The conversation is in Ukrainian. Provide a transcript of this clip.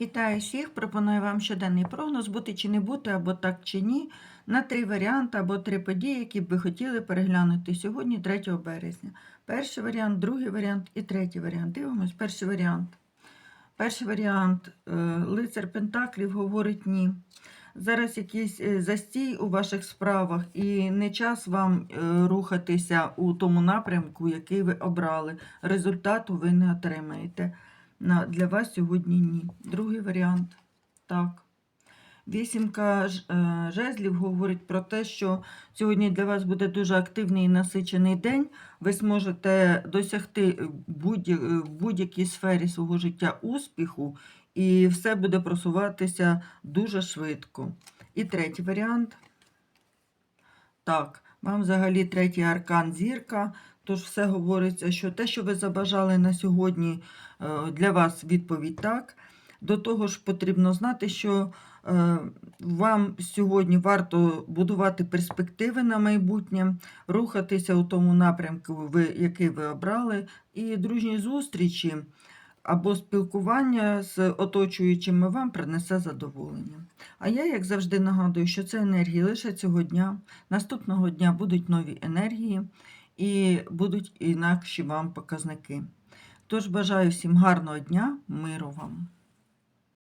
Вітаю всіх! Пропоную вам щоденний прогноз бути чи не бути, або так чи ні, на три варіанти або три події, які б ви хотіли переглянути сьогодні, 3 березня. Перший варіант, другий варіант і третій варіант. Дивимось, перший варіант. Перший варіант е, лицар Пентаклів говорить ні. Зараз якийсь е, застій у ваших справах, і не час вам е, рухатися у тому напрямку, який ви обрали. Результату ви не отримаєте. Для вас сьогодні ні. Другий варіант. Так. Вісімка е, жезлів говорить про те, що сьогодні для вас буде дуже активний і насичений день. Ви зможете досягти е, в будь-якій сфері свого життя успіху, і все буде просуватися дуже швидко. І третій варіант. Так, вам взагалі третій аркан зірка. Тож все говориться, що те, що ви забажали на сьогодні, е, для вас відповідь так. До того ж, потрібно знати, що е, вам сьогодні варто будувати перспективи на майбутнє, рухатися у тому напрямку, який ви обрали, і дружні зустрічі або спілкування з оточуючими вам принесе задоволення. А я, як завжди, нагадую, що це енергії лише цього дня. Наступного дня будуть нові енергії і будуть інакші вам показники. Тож бажаю всім гарного дня, миру вам!